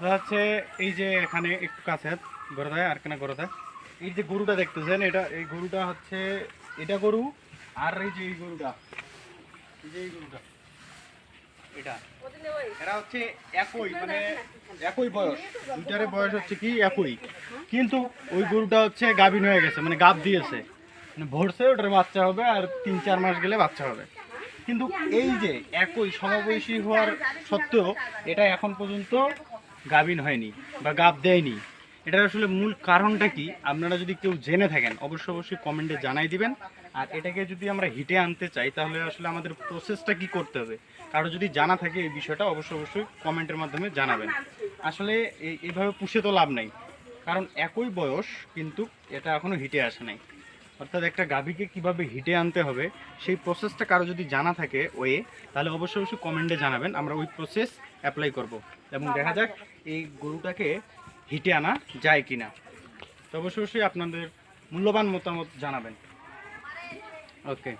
হচ্ছে এই যে এখানে একটু কাছে গরু দেয় আর কেনা গরু দেয় এই যে গরুটা দেখতেছেন, এটা, এই গরুটা হচ্ছে এটা গরু আর এই যে এই গরুটা। এই যে এই গরুটা। এটা। হচ্ছে একই মানে একই বয়স। বয়স হচ্ছে কি একই। কিন্তু ওই গরুটা হচ্ছে গাভিন হয়ে গেছে মানে দিয়েছে। মানে ওটার বাচ্চা হবে আর তিন, চার মাস গেলে বাচ্চা হবে। কিন্তু এই যে একই সমবয়সী হওয়ার সত্ত্বেও এটা এখন পর্যন্ত গাভিন হয়নি বা গাব দেয়নি। এটার আসলে মূল কারণটা কি? আপনারা যদি কেউ জেনে থাকেন অবশ্যই অবশ্যই কমেন্টে জানাই দিবেন। আর এটাকে যদি আমরা হিটে আনতে চাই, তাহলে আসলে আমাদের প্রসেসটা কি করতে হবে? কারও যদি জানা থাকে এই বিষয়টা অবশ্যই অবশ্যই কমেন্টের মাধ্যমে জানাবেন। আসলে এই- এইভাবে পুষে তো লাভ নাই। কারণ একই বয়স, কিন্তু এটা এখনও হিটে আসে নাই। অর্থাৎ একটা গাভীকে কীভাবে হিটে আনতে হবে, সেই প্রসেসটা কারও যদি জানা থাকে ওয়ে, তাহলে অবশ্যই অবশ্যই কমেন্টে জানাবেন। আমরা ওই প্রসেস অ্যাপ্লাই করব। এবং দেখা যাক এই গরুটাকে হিটে আনা যায় কি না তো অবশ্যই অবশ্যই আপনাদের মূল্যবান মতামত জানাবেন। ওকে